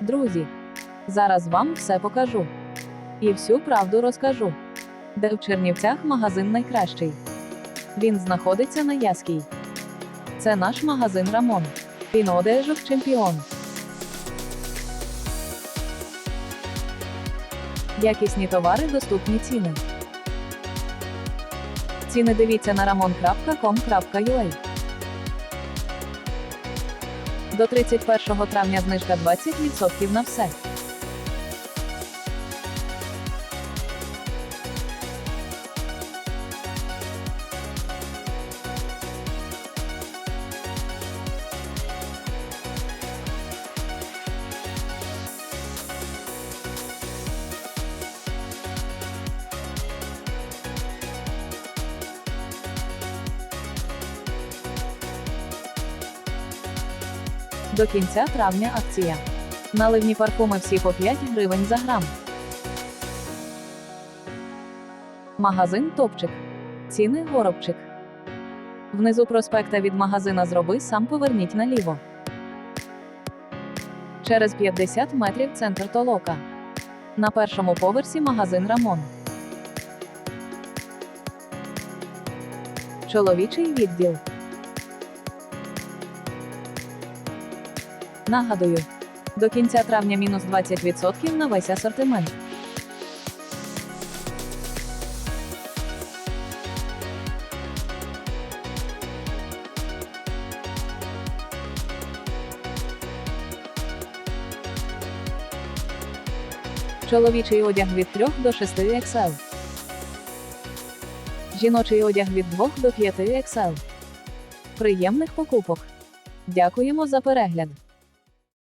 Друзі, зараз вам все покажу. І всю правду розкажу. Де в Чернівцях магазин найкращий. Він знаходиться на Яській. Це наш магазин Рамон. Пінодежок чемпіон. Якісні товари, доступні ціни. Ціни дивіться на ramon.com.ua. До 31 травня знижка 20% на все. До кінця травня акція. Наливні парфуми всі по 5 гривень за грам. Магазин Топчик. Ціни Горобчик. Внизу проспекта від магазина Зроби сам поверніть наліво. Через 50 метрів центр Толока. На першому поверсі магазин Рамон. Чоловічий відділ. Нагадую, до кінця травня мінус 20% на весь асортимент. Чоловічий одяг від 3 до 6 XL. Жіночий одяг від 2 до 5 XL. Приємних покупок. Дякуємо за перегляд.